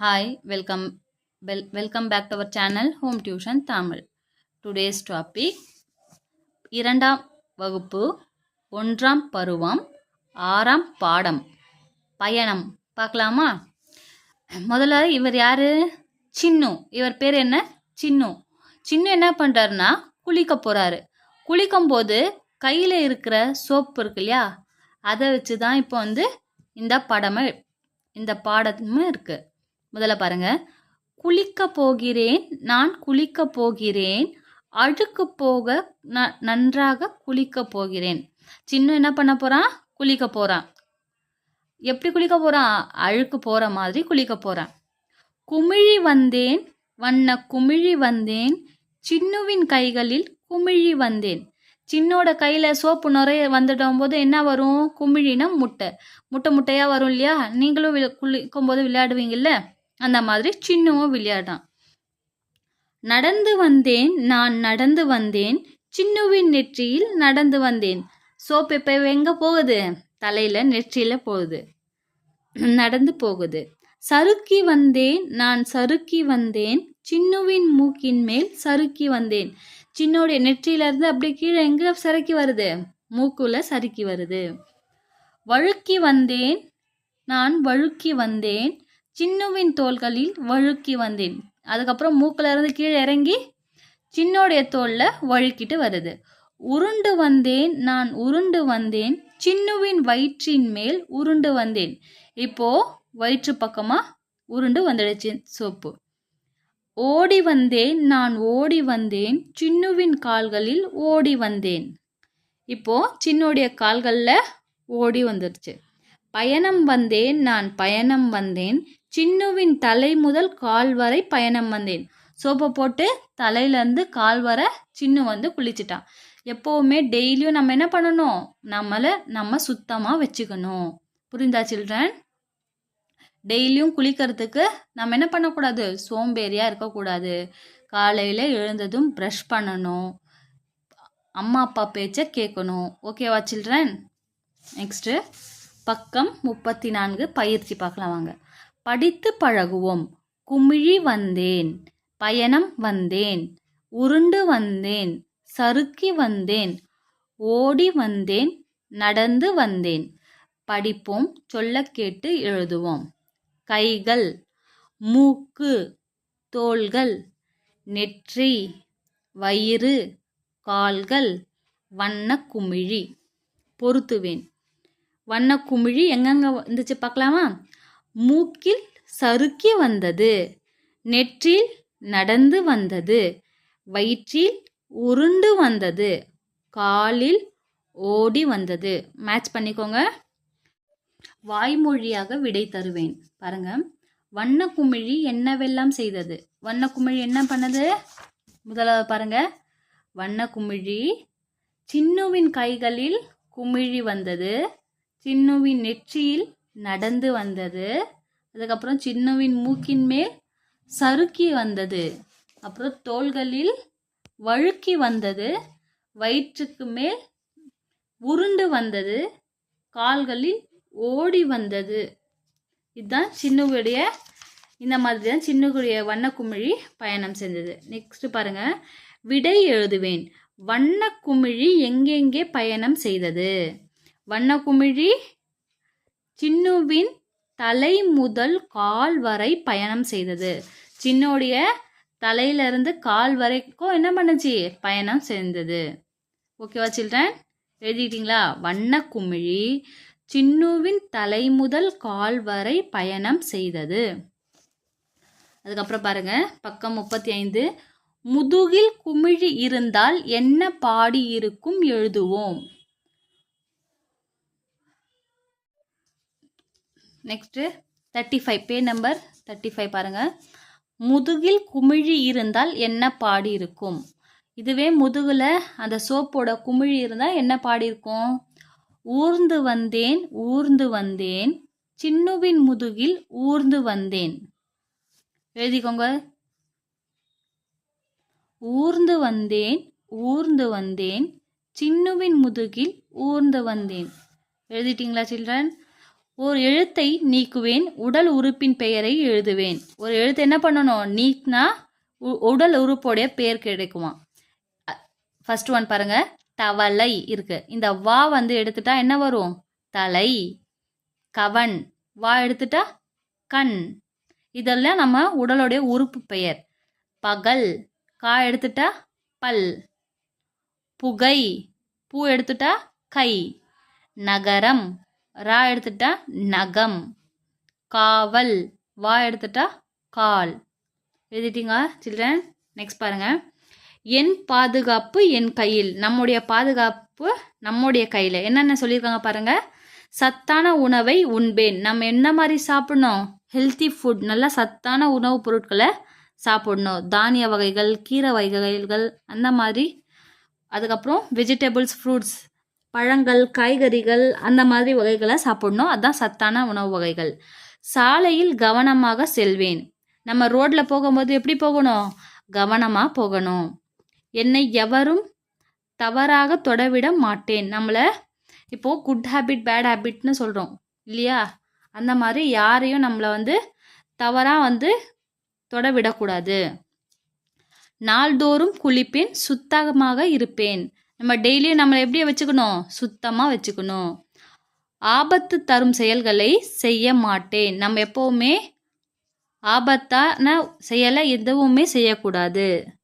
Hi welcome well welcome back to our channel home tuition Tamil today's topic இரண்டாம் வகுப்பு ஒன்றாம் பருவம் ஆறாம் பாடம் பயணம். பார்க்கலாமா? முதல்ல இவர் யார்? சின்னு. இவர் பேர் என்ன? சின்னு. சின்னு என்ன பண்ணுறாருன்னா குளிக்க போகிறாரு குளிக்கும்போது கையில் இருக்கிற சோப்பு இருக்கு இல்லையா? அதை வச்சு தான் இப்போ வந்து இந்த படமே இந்த பாடமும் இருக்குது முதல்ல பாருங்க. குளிக்க போகிறேன் நான் குளிக்க போகிறேன் அழுக்கு போக ந நன்றாக குளிக்க போகிறேன். சின்ன என்ன பண்ண போகிறான் குளிக்க போகிறான் எப்படி குளிக்க போகிறான் அழுக்கு போகிற மாதிரி குளிக்க போகிறான் குமிழி வந்தேன் வண்ண குமிழி வந்தேன் சின்னுவின் கைகளில் குமிழி வந்தேன். சின்னோட கையில் சோப்பு நிறைய வந்துடும் போது என்ன வரும்? குமிழினா முட்டை. முட்டை முட்டையாக வரும் இல்லையா? நீங்களும் வி- குளிக்கும் போது விளையாடுவீங்கல்ல? அந்த மாதிரி சின்னவும் விளையாடான் நடந்து வந்தேன் நான் நடந்து வந்தேன் சின்னுவின் நெற்றியில் நடந்து வந்தேன். சோப்பு இப்போ எங்கே போகுது? தலையில் நெற்றியில் போகுது. நடந்து போகுது. சறுக்கி வந்தேன் நான் சறுக்கி வந்தேன் சின்னுவின் மூக்கின் மேல் சறுக்கி வந்தேன். சின்னோடைய நெற்றியில இருந்து அப்படியே கீழே எங்க சறுக்கி வருது? மூக்குல சறுக்கி வருது. வழுக்கி வந்தேன் நான் வழுக்கி வந்தேன் சின்னுவின் தோள்களில் வழுக்கி வந்தேன். அதுக்கப்புறம் மூக்குல இருந்து கீழே இறங்கி சின்னோடைய தோல்ல வழுக்கிட்டு வருது. உருண்டு வந்தேன் நான் உருண்டு வந்தேன் சின்னுவின் வயிற்றின் மேல் உருண்டு வந்தேன். இப்போ வயிற்று பக்கமா உருண்டு வந்துடுச்சு சோப்பு. ஓடி வந்தேன் நான் ஓடி வந்தேன் சின்னுவின் கால்களில் ஓடி வந்தேன் இப்போ சின்னுடைய கால்களில் ஓடி வந்துருச்சு. பயணம் வந்தேன் நான் பயணம் வந்தேன் சின்னுவின் தலை முதல் கால் வரை பயணம் வந்தேன். சோப்பை போட்டு தலையிலேருந்து கால் வரை சின்னு வந்து குளிச்சிட்டான். எப்போவுமே டெய்லியும் நம்ம என்ன பண்ணணும்? நம்மளை நம்ம சுத்தமாக வச்சுக்கணும். புரிந்தா சில்ட்ரன்? டெய்லியும் குளிக்கிறதுக்கு நம்ம என்ன பண்ணக்கூடாது? சோம்பேறியாக இருக்கக்கூடாது. காலையில் எழுந்ததும் ப்ரஷ் பண்ணணும். அம்மா அப்பா பேச்சை கேட்கணும். ஓகேவா சில்ட்ரன் நெக்ஸ்ட்டு பக்கம் முப்பத்தி நான்கு பயிற்சி பார்க்கலாம் வாங்க. படித்து பழகுவோம். குமிழி வந்தேன். பயணம் வந்தேன். உருண்டு வந்தேன். சறுக்கி வந்தேன். ஓடி வந்தேன். நடந்து வந்தேன். படிப்போம். சொல்ல கேட்டு எழுதுவோம். கைகள் மூக்கு தோள்கள் நெற்றி வயிறு கால்கள் வண்ணக்குமிழி. பொருத்துவேன். வண்ணக்குமிழி எங்கெங்க வந்துச்சு பார்க்கலாமா? மூக்கில் சறுக்கி வந்தது நெற்றில் நடந்து வந்தது வயிற்றில் உருண்டு வந்தது காலில் ஓடி வந்தது. மேட்ச் பண்ணிக்கோங்க. வாய்மொழியாக விடை தருவேன். பாருங்க. வண்ணக்குமிழி என்னவெல்லாம் செய்தது? வண்ணக்குமிழி என்ன பண்ணது? முதலாவது பாருங்க. வண்ணக்குமிழி சின்னுவின் கைகளில் குமிழி வந்தது. சின்னுவின் நெற்றியில் நடந்து வந்தது. அதுக்கப்புறம் சின்னுவின் மூக்கின் மேல் சறுக்கி வந்தது. அப்புறம் தோள்களில் வழுக்கி வந்தது. வயிற்றுக்கு மேல் உருண்டு வந்தது. கால்களில் ஓடி வந்தது. இதுதான் சின்னுக்குடைய இந்த மாதிரி தான் சின்னுடைய வண்ணக்குமிழி பயணம் செஞ்சது. நெக்ஸ்ட் பாருங்க. விடை எழுதுவேன். வண்ணக்குமிழி எங்கெங்கே பயணம் செய்தது? வண்ணக்குமிழி சின்னுவின் தலை முதல் கால் வரை பயணம் செய்தது. சின்னுடைய தலையிலிருந்து கால் வரைக்கும் என்ன பண்ணுச்சு? பயணம் செய்தது ஓகேவா சில்ட்ரன் எழுதிக்கிட்டீங்களா வண்ணக்குமிழி சின்னுவின் தலை முதல் கால் வரை பயணம் செய்தது. அதுக்கப்புறம் பாருங்க பக்கம் முப்பத்தி ஐந்து முதுகில் குமிழி இருந்தால் என்ன பாடி இருக்கும் எழுதுவோம். Next thirty five page number thirty five பாருங்கள் முதுகில் குமிழி இருந்தால் என்ன பாடி இருக்கும்? இதுவே முதுகில் அந்த சோப்போட குமிழி இருந்தால் என்ன பாடி இருக்கும்? ஊர்ந்து வந்தேன் ஊர்ந்து வந்தேன். சின்னுவின் முதுகில் ஊர்ந்து வந்தேன். எழுதிக்கோங்க. ஊர்ந்து வந்தேன் ஊர்ந்து வந்தேன். சின்னுவின் முதுகில் ஊர்ந்து வந்தேன். எழுதிட்டீங்களா சில்ட்ரன்? ஒரு எழுத்தை நீக்குவேன் உடல் உறுப்பின் பெயரை எழுதுவேன். ஒரு எழுத்து என்ன பண்ணணும்? நீக்னா உ- உடல் உறுப்போடைய பெயர் கிடைக்குமா ஃபர்ஸ்ட் ஒன் பாருங்கள் தவளை இருக்கு. இந்த வா வந்து எடுத்துட்டா என்ன வரும்? தலை. கவன். வா எடுத்துட்டா கண். இதெல்லாம் நம்ம உடலுடைய உறுப்பு பெயர். பகல். கா எடுத்துட்டா பல். புகை. பூ எடுத்துட்டா கை. நகரம். ரா எடுத்துட்டா நகம். காவல். வா எடுத்துட்டா கால். எழுதிட்டீங்க சில்ட்ரன்? நெக்ஸ்ட் பாருங்கள் என் பாதுகாப்பு என் கையில். நம்முடைய பாதுகாப்பு நம்முடைய கையில். என்னென்ன சொல்லியிருக்காங்க பாருங்க? சத்தான உணவை உண்பேன். நம்ம என்ன மாதிரி சாப்பிடணும்? ஹெல்த்தி ஃபுட் நல்ல சத்தான உணவுப் பொருட்களை சாப்பிடணும். தானிய வகைகள் கீரை வகைகள் அந்த மாதிரி. அதுக்கப்புறம் வெஜிடபிள்ஸ் ஃப்ரூட்ஸ் பழங்கள் காய்கறிகள் அந்த மாதிரி வகைகளை சாப்பிடணும். அதுதான் சத்தான உணவு வகைகள். சாலையில் கவனமாக செல்வேன். நம்ம ரோட்டில் போகும்போது எப்படி போகணும்? கவனமாக போகணும். என்னை எவரும் தவறாக தொடவிட மாட்டேன். நம்மளை இப்போது குட் ஹேபிட் பேட் ஹேபிட்னு சொல்கிறோம் இல்லையா? அந்த மாதிரி யாரையும் நம்மளை வந்து தவறாக வந்து தொடவிடக்கூடாது. நாள்தோறும் குளிப்பேன் சுத்தமாக இருப்பேன். நம்ம டெய்லியும் நம்மளை எப்படி வச்சுக்கணும்? சுத்தமாக வச்சுக்கணும். ஆபத்து தரும் செயல்களை செய்ய மாட்டேன். நம்ம எப்போவுமே ஆபத்தான செயலை எதுவுமே செய்யக்கூடாது.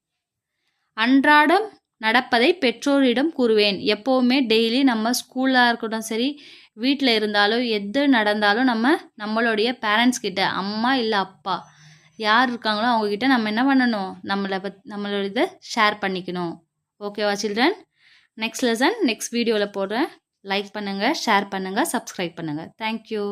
அன்றாடம் நடப்பதை பெற்றோரிடம் கூறுவேன். எப்போவுமே டெய்லி நம்ம ஸ்கூலாக இருக்கட்டும் சரி வீட்டில் இருந்தாலும் எது நடந்தாலும் நம்ம நம்மளுடைய பேரண்ட்ஸ் கிட்ட அம்மா இல்லை அப்பா யார் இருக்காங்களோ அவங்கக்கிட்ட நம்ம என்ன பண்ணணும்? நம்மளை பத் நம்மளோட இதை ஷேர் பண்ணிக்கணும். ஓகேவா சில்ட்ரன் நெக்ஸ்ட் லெசன் நெக்ஸ்ட் வீடியோவில் போடுறேன். லைக் பண்ணுங்கள் ஷேர் பண்ணுங்கள் சப்ஸ்கிரைப் பண்ணுங்கள் தேங்க்யூ